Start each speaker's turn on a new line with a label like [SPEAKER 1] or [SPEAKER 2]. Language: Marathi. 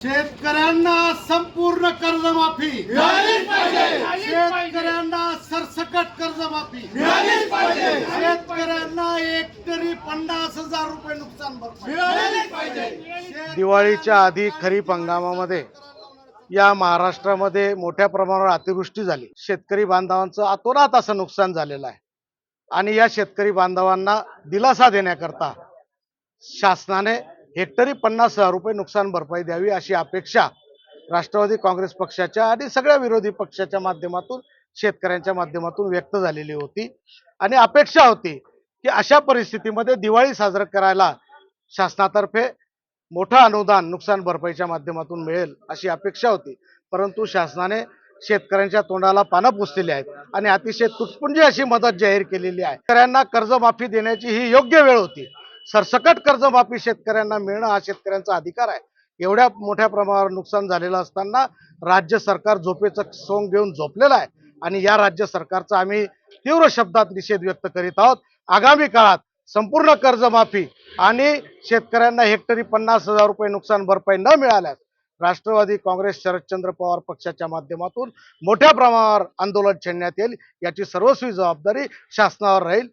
[SPEAKER 1] शेतकऱ्यांना संपूर्ण कर्जमाफी. शेतकऱ्यांना सरसकट कर्जमाफी. शेतकऱ्यांना एकरी पन्नास हजार रुपये नुकसान भरपाई.
[SPEAKER 2] पाहिजे.
[SPEAKER 3] दिवाळीच्या आधी खरीप हंगामामध्ये या महाराष्ट्रामध्ये मोठ्या प्रमाणावर अतिवृष्टी झाली. शेतकरी बांधवांचं अतोनात असं नुकसान झालेलं आहे. आणि या शेतकरी बांधवांना दिलासा देण्याकरता शासनाने हेक्टरी पन्नास हजार रुपये नुकसान भरपाई द्यावी अशी अपेक्षा राष्ट्रवादी काँग्रेस पक्षाच्या आणि सगळ्या विरोधी पक्षाच्या माध्यमातून शेतकऱ्यांच्या माध्यमातून व्यक्त झालेली होती. आणि अपेक्षा होती की अशा परिस्थितीमध्ये दिवाळी साजरं करायला शासनातर्फे मोठं अनुदान नुकसान भरपाईच्या माध्यमातून मिळेल अशी अपेक्षा होती. परंतु शासनाने शेतकऱ्यांच्या तोंडाला पानं पुसलेली आहेत आणि अतिशय तुटपुंजी अशी मदत जाहीर केलेली आहे. शेतकऱ्यांना कर्जमाफी देण्याची ही योग्य वेळ होती. सरसकट कर्जमाफी शेतकऱ्यांना मिळणं हा शेतकऱ्यांचा अधिकार आहे. एवढ्या मोठ्या प्रमाणावर नुकसान झालेलं असताना राज्य सरकार झोपेचं सोंग घेऊन झोपलेलं आहे आणि या राज्य सरकारचा आम्ही तीव्र शब्दात निषेध व्यक्त करीत आहोत. आगामी काळात संपूर्ण कर्जमाफी आणि शेतकऱ्यांना हेक्टरी पन्नास हजार रुपये नुकसान भरपाई न मिळाल्यास राष्ट्रवादी काँग्रेस शरदचंद्र पवार पक्षाच्या माध्यमातून मोठ्या प्रमाणावर आंदोलन छेडण्यात येईल. याची सर्वस्वी जबाबदारी शासनावर राहील.